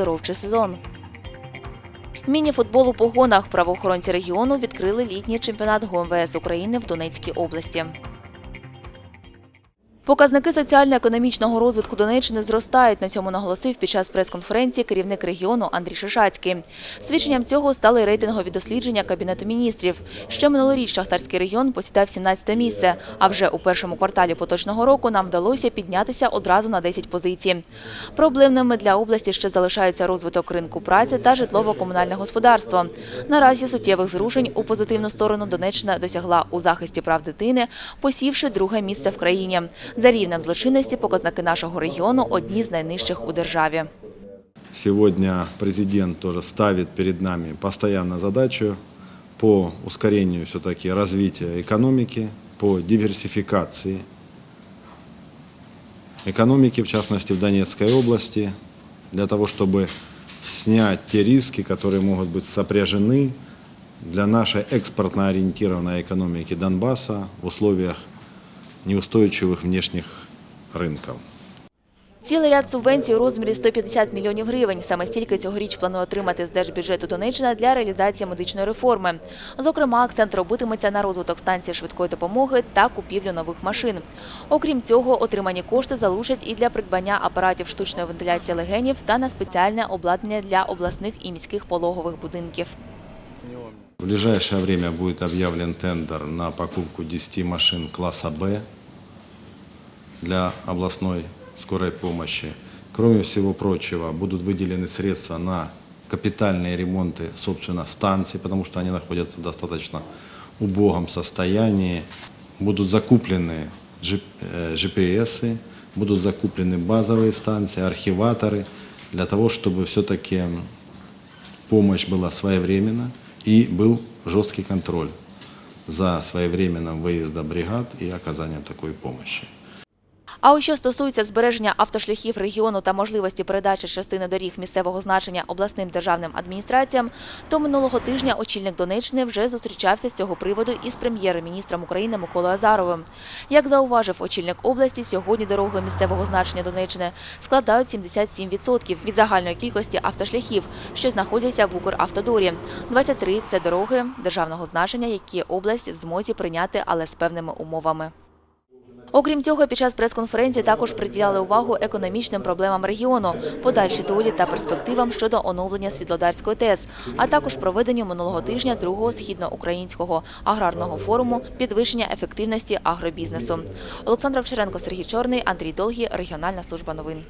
оздоровчий сезон. Міні-футбол у погонах правоохоронці регіону відкрили літній чемпіонат ГОМВС України в Донецькій області. Показники соціально-економічного розвитку Донеччини зростають. На цьому наголосив під час прес-конференції керівник регіону Андрій Шишацький. Свідченням цього стали рейтингові дослідження Кабінету міністрів. Ще минулоріч Шахтарський регіон посідав 17 місце, а вже у першому кварталі поточного року нам вдалося піднятися одразу на 10 позицій. Проблемними для області ще залишаються розвиток ринку праці та житлово-комунальне господарство. Наразі суттєвих зрушень у позитивну сторону Донеччина досягла у захисті прав дитини, посівши друге місце в країні. За рівнем злочинності показники нашого регіону одні з найнижчих у державі. Сегодня президент тоже ставит перед нами постоянно задачу по ускорению все-таки развития экономики, по диверсификации экономики, в частности в Донецкой области, для того, чтобы снять те риски, которые могут быть сопряжены для нашей экспортно ориентированной экономики Донбасса в условиях неустойчивых внешних рынков. Цілий ряд субвенцій у розмірі 150 мільйонів гривень. Саме стільки цьогоріч планує отримати з держбюджету Донеччина для реалізації медичної реформи. Зокрема, акцент робитиметься на розвиток станції швидкої допомоги та купівлю нових машин. Окрім цього, отримані кошти залучать і для придбання апаратів штучної вентиляції легенів та на спеціальне обладнання для обласних і міських пологових будинків. В ближайшее время будет объявлен тендер на покупку 10 машин класса «Б» для областной скорой помощи. Кроме всего прочего, будут выделены средства на капитальные ремонты, собственно, станций, потому что они находятся в достаточно убогом состоянии. Будут закуплены G- э, GPS, будут закуплены базовые станции, архиваторы, для того, чтобы все-таки помощь была своевременна и был жесткий контроль за своевременным выездом бригад и оказанием такой помощи. А ось що стосується збереження автошляхів регіону та можливості передачі частини доріг місцевого значення обласним державним адміністраціям, то минулого тижня очільник Донеччини вже зустрічався з цього приводу із прем'єр-міністром України Миколою Азаровим. Як зауважив очільник області, сьогодні дороги місцевого значення Донеччини складають 77% від загальної кількості автошляхів, що знаходяться в Укравтодорі. 23 – це дороги державного значення, які область в змозі прийняти, але з певними умовами. Окрім цього, під час прес-конференції також приділяли увагу економічним проблемам регіону, подальшій долі та перспективам щодо оновлення Світлодарської ТЕС, а також проведенню минулого тижня другого східноукраїнського аграрного форуму підвищення ефективності агробізнесу. Олександр Вчеренко, Сергій Чорний, Андрій Долгий, Регіональна служба новин.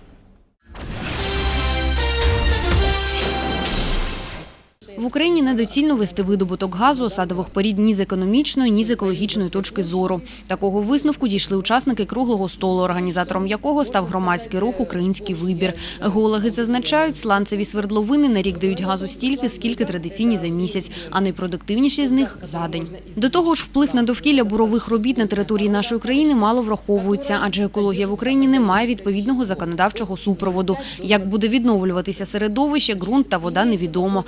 В Україні недоцільно вести видобуток газу осадових порід ні з економічної, ні з екологічної точки зору. Такого висновку дійшли учасники круглого столу, організатором якого став громадський рух Український вибір. Геологи зазначають, сланцеві свердловини на рік дають газу стільки, скільки традиційні за місяць, а найпродуктивніші з них за день. До того ж, вплив на довкілля бурових робіт на території нашої країни мало враховується, адже екологія в Україні не має відповідного законодавчого супроводу. Як буде відновлюватися середовище, ґрунт та вода невідомо.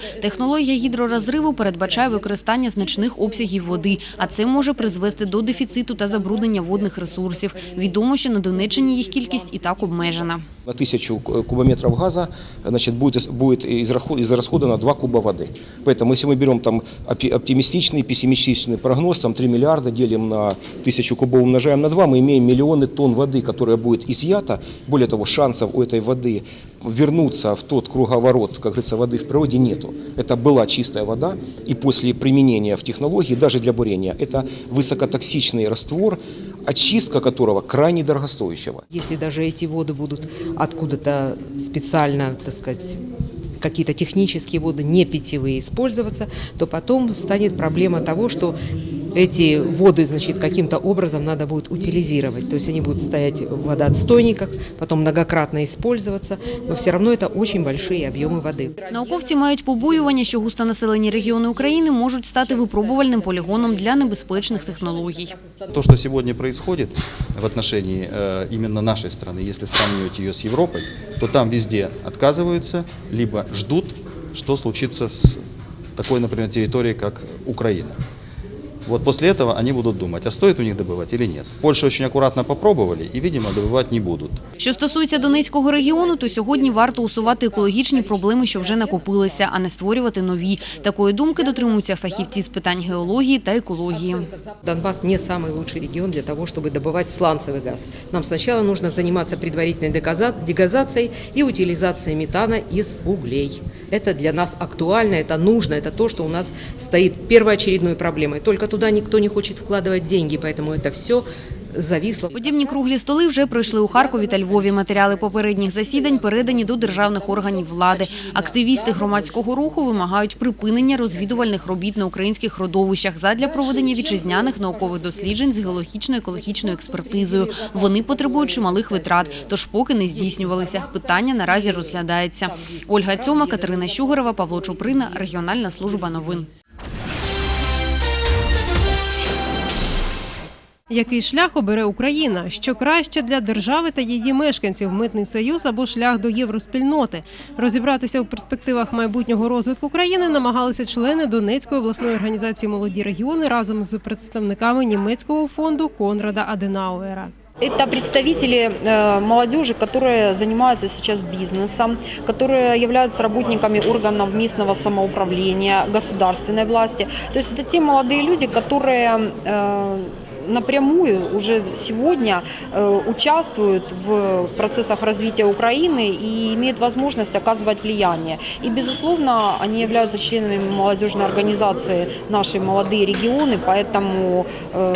Технологія гідророзриву передбачає використання значних обсягів води, а це може призвести до дефіциту та забруднення водних ресурсів. Відомо, що на Донеччині їх кількість і так обмежена. На тысячу кубометров газа значит, будет, будет израсходовано 2 куба воды. Поэтому если мы берем там оптимистичный, пессимистичный прогноз, там 3 миллиарда делим на тысячу кубов умножаем на 2, мы имеем миллионы тонн воды, которая будет изъята. Более того, шансов у этой воды вернуться в тот круговорот, как говорится, воды в природе нету. Это была чистая вода, и после применения в технологии, даже для бурения, это высокотоксичный раствор, очистка которого крайне дорогостоящего. Если даже эти воды будут откуда-то специально, так сказать, какие-то технические воды, не питьевые, использоваться, то потом станет проблема того, что эти воды, значит, каким-то образом надо будет утилизировать. То есть они будут стоять в водоотстойниках, потом многократно использоваться, но все равно это очень большие объемы воды. Науковці мають побоювання, що густонаселені регіони України можуть стати випробувальним полігоном для небезпечних технологій. То, что сегодня происходит в отношении э, именно нашей страны, если сравнивать ее с Европой, то там везде отказываются, либо ждут, что случится с такой, например, территорией, как Украина. Вот после этого они будут думать, а стоит у них добывать или нет. В Польше очень аккуратно попробовали и, видимо, добывать не будут. Що стосується Донецького регіону, то сьогодні варто усувати екологічні проблеми, що вже накопилися, а не створювати нові. Такої думки дотримуються фахівці з питань геології та екології. Донбасс не самый лучший регион для того, чтобы добывать сланцевый газ. Нам сначала нужно заниматься предварительной дегаза- дегазацией и утилизацией метана из углей. Это для нас актуально, это нужно, это то, что у нас стоит первоочередной проблемой. Только туда никто не хочет вкладывать деньги, поэтому это все зависло. Подібні круглі столи вже пройшли у Харкові та Львові. Матеріали попередніх засідань передані до державних органів влади. Активісти громадського руху вимагають припинення розвідувальних робіт на українських родовищах задля проведення вітчизняних наукових досліджень з геологічно-екологічною експертизою. Вони потребують чималих витрат, тож поки не здійснювалися. Питання наразі розглядається. Ольга Цьома, Катерина Щугарова, Павло Чуприна, Регіональна служба новин. Який шлях обере Україна? Що краще для держави та її мешканців? Митний союз або шлях до євроспільноти? Розібратися у перспективах майбутнього розвитку країни намагалися члени Донецької обласної організації Молоді регіони разом з представниками німецького фонду Конрада Аденауера. Это представители э, молодежи, которые занимаются сейчас бизнесом, которые являются работниками органов местного самоуправления, государственной власти. То есть это те молодые люди, которые э, напрямую уже сегодня э, участвуют в процессах развития Украины и имеют возможность оказывать влияние. И, безусловно, они являются членами молодежной организации «Наши молодые регионы», поэтому э,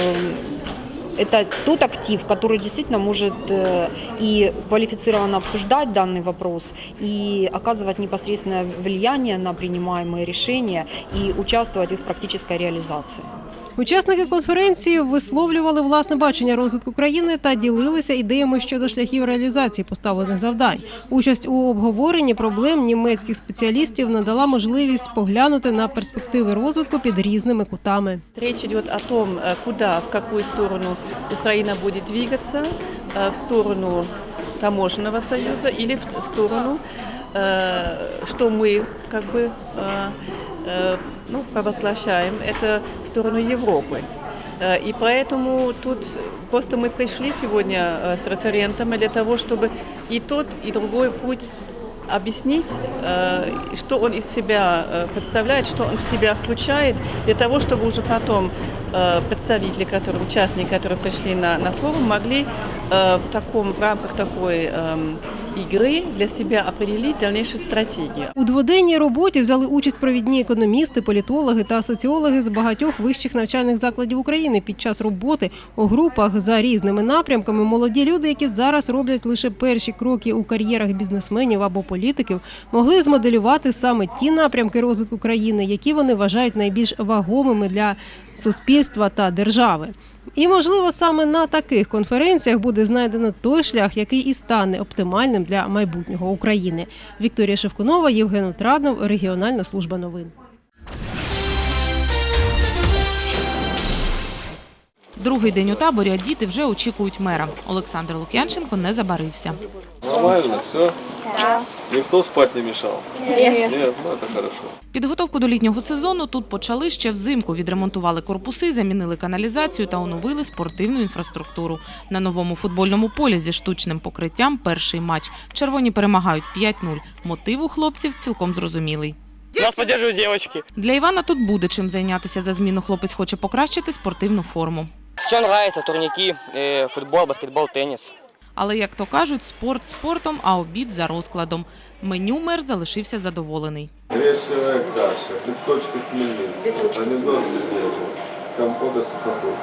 это тот актив, который действительно может э, и квалифицированно обсуждать данный вопрос, и оказывать непосредственное влияние на принимаемые решения и участвовать в их практической реализации. Учасники конференції висловлювали власне бачення розвитку країни та ділилися ідеями щодо шляхів реалізації поставлених завдань. Участь у обговоренні проблем німецьких спеціалістів надала можливість поглянути на перспективи розвитку під різними кутами. Речь идет о том, э, куда, в какую сторону Украина будет двигаться, э, в сторону таможенного союза или в сторону, э, что мы как бы э, э, ну, провозглашаем, это в сторону Европы. Э, И поэтому тут просто мы пришли сегодня э, с референтами для того, чтобы и тот, и другой путь объяснить, э, что он из себя э, представляет, что он в себя включает, для того, чтобы уже потом э, представители, которые, участники, которые пришли на, на форум, могли э, в, таком, в рамках такой игры для себя определить дальнейшую стратегию. У дводенній роботі взяли участь провідні економісти, політологи та соціологи з багатьох вищих навчальних закладів України. Під час роботи у групах за різними напрямками молоді люди, які зараз роблять лише перші кроки у кар'єрах бізнесменів або політиків, могли змоделювати саме ті напрямки розвитку країни, які вони вважають найбільш вагомими для суспільства та держави. І, можливо, саме на таких конференціях буде знайдено той шлях, який і стане оптимальним для майбутнього України. Вікторія Шевкунова, Євген Утраднов, Регіональна служба новин. Другий день у таборі, а діти вже очікують мера. Олександр Лук'янченко не забарився. Нормально, все? Никто спать не мешал? Нет. Нет, ну это хорошо. Підготовку до літнього сезону тут почали ще взимку. Відремонтували корпуси, замінили каналізацію та оновили спортивну інфраструктуру. На новому футбольному полі зі штучним покриттям перший матч. Червоні перемагають 5-0. Мотив у хлопців цілком зрозумілий. Нас поддерживают девочки. Для Івана тут буде чим зайнятися за зміну. Хлопець хоче покращити спортивну форму. Все нравится, турники, э, футбол, баскетбол, теннис. Але, як то кажуть, спорт спортом, а обід за розкладом. Меню мер залишився задоволений. Гречневая каша, листочки хмельницкого, помидор свежий, компота сухофрукт.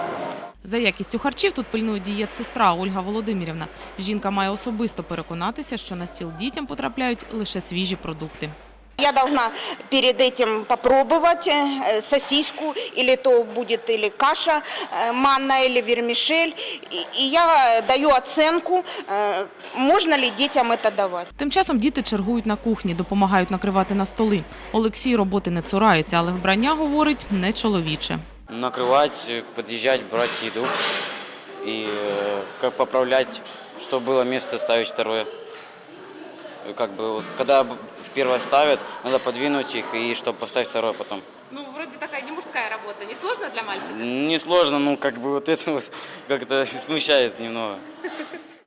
За якістю харчів тут пильнує дієт-сестра Ольга Володимирівна. Жінка має особисто переконатися, що на стіл дітям потрапляють лише свіжі продукти. Я должна перед этим попробовать э, сосиску, или то будет или каша э, манная, или вермишель. И, и я даю оценку, э, можно ли детям это давать. Тим часом діти чергують на кухні, допомагають накривати на столи. Олексій роботи не цурається, але вбрання, говорить, не чоловіче. Накрывать, подъезжать, брать еду и э, как поправлять, чтобы было место ставить второе. И Как бы вот, когда б- первое ставят, надо подвинуть их и чтобы поставить второе потом. Ну, вроді такая не мужская работа, не сложно для мальчика? Несложно, ну как бы вот это вот как-то смущает немного.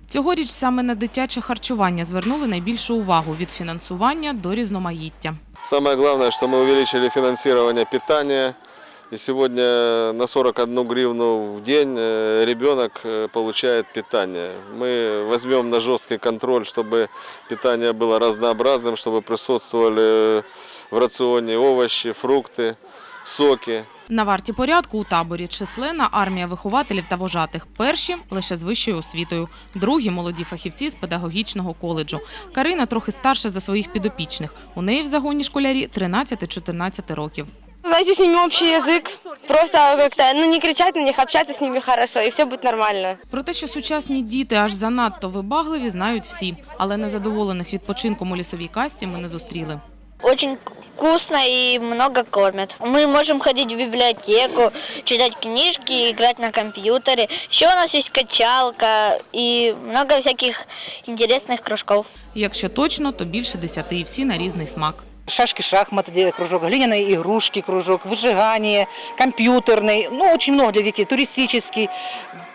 Цьогоріч саме на дитяче харчування звернули найбільшу увагу від фінансування до різноманіття. Самое главное, что мы увеличили финансирование питания. И сегодня на 41 гривну в день э, ребенок э, получает питание. Мы возьмем на жесткий контроль, чтобы питание было разнообразным, чтобы присутствовали в рационе овощи, фрукты, соки. На варті порядку у таборі численна армія вихователів та вожатих. Перші лише з вищою освітою, другі молоді фахівці з педагогічного коледжу. Карина трохи старша за своїх підопічних. У неї в загоні школярі 13-14 років. Найти с ними общий язык, просто как-то, ну не кричать на них, общаться с ними хорошо, и все будет нормально. Про те, що сучасні діти аж занадто вибагливі, знають всі. Але незадоволених відпочинком у лісовій касті ми не зустріли. Очень вкусно и много кормят. Мы можем ходить в библиотеку, читать книжки, играть на компьютере. Еще у нас есть качалка и много всяких интересных кружков. Якщо точно, то більше десяти і всі на різний смак. шашки, шахматы где кружок, глиняные игрушки кружок, выжигание, компьютерный, ну, очень много для детей, туристический,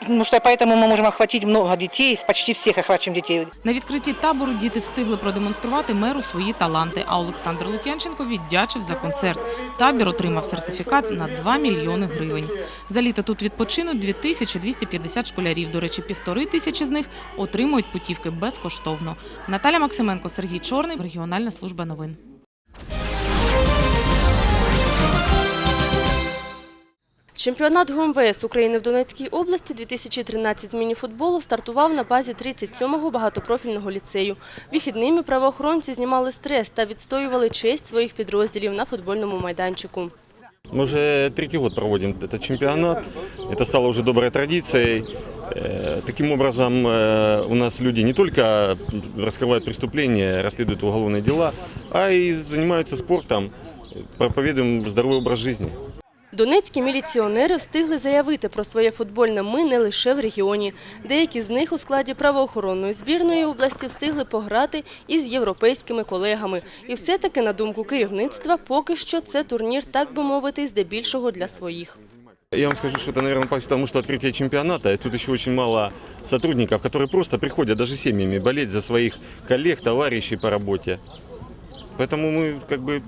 ну, что поэтому мы можем охватить много детей, почти всех охватим детей. На відкритті табору діти встигли продемонструвати меру свої таланти, а Олександр Лук'янченко віддячив за концерт. Табір отримав сертифікат на 2 мільйони гривень. За літо тут відпочинуть 2250 школярів. До речі, півтори тисячі з них отримують путівки безкоштовно. Наталя Максименко, Сергій Чорний, регіональна служба новин. Чемпіонат ГУМВС України в Донецькій області 2013 з мініфутболу стартував на базі 37-го багатопрофільного ліцею. Вихідними правоохоронці знімали стрес та відстоювали честь своїх підрозділів на футбольному майданчику. Мы уже третий год проводим этот чемпионат. Это стало уже доброй традицией. Э, Таким образом, э, у нас люди не только раскрывают преступления, расследуют уголовные дела, а и занимаются спортом, проповедуем здоровый образ жизни. Донецькі міліціонери встигли заявити про своє футбольне ми не лише в регіоні. Деякі з них у складі правоохоронної збірної області встигли пограти із європейськими колегами. І все-таки, на думку керівництва, поки що це турнір, так би мовити, здебільшого для своїх. Я вам скажу, что это, наверное, потому что открытие чемпионата. и Тут еще очень мало сотрудников, которые просто приходят даже семьями болеть за своих коллег, товарищей по работе. Поэтому мы как бы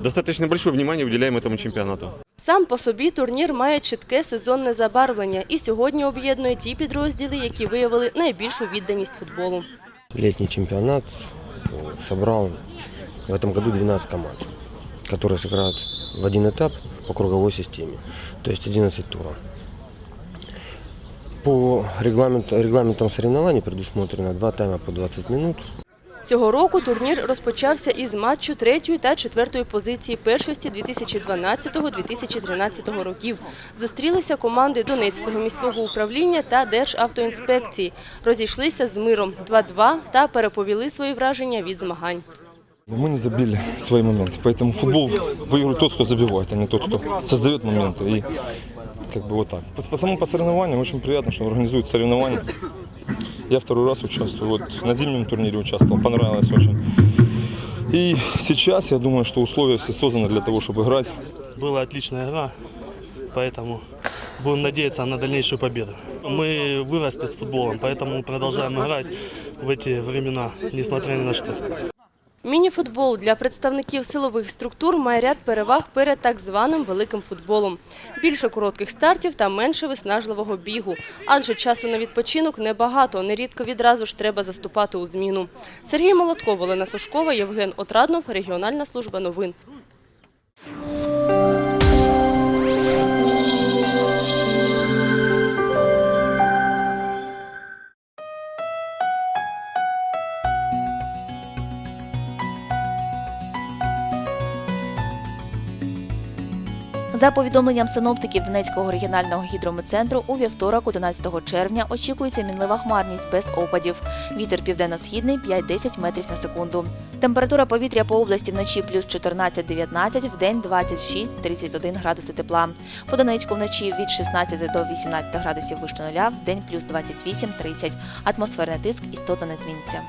достаточно большое внимание уделяем этому чемпионату. Сам по собі турнір має чітке сезонне забарвлення і сьогодні об'єднує ті підрозділи, які виявили найбільшу відданість футболу. Летний чемпионат э, собрал в этом году 12 команд, которые сыграют в один этап по круговой системе, то есть 11 туров. По регламенту, регламентам соревнований предусмотрено два тайма по 20 минут. Цього року турнір розпочався із матчу третьої та четвертої позиції першості 2012-2013 років. Зустрілися команди Донецького міського управління та Державтоінспекції. Розійшлися з миром 2-2 та переповіли свої враження від змагань. Мы не забили свои моменты, поэтому футбол выигрывает тот, кто забивает, а не тот, кто создает моменты. И как бы вот так. По, по самому по соревнованиям очень приятно, что организуют соревнования. Я второй раз участвую, вот на зимнем турнире участвовал, понравилось очень. И сейчас я думаю, что условия все созданы для того, чтобы играть. Была отличная игра, поэтому будем надеяться на дальнейшую победу. Мы выросли с футболом, поэтому продолжаем играть в эти времена, несмотря ни на что. Мініфутбол для представників силових структур має ряд переваг перед так званим великим футболом. Більше коротких стартів та менше виснажливого бігу. Адже часу на відпочинок небагато, нерідко відразу ж треба заступати у зміну. Сергій Молотков, Олена Сушкова, Євген Отраднов, Регіональна служба новин. За повідомленням синоптиків Донецького регіонального гідрометцентру, у вівторок, 11 червня, очікується мінлива хмарність без опадів. Вітер південно-східний 5-10 метрів на секунду. Температура повітря по області вночі плюс 14-19, вдень 26-31 градуси тепла. По Донецьку вночі від 16 до 18 градусів вище нуля, вдень плюс 28-30. Атмосферний тиск істотно не зміниться.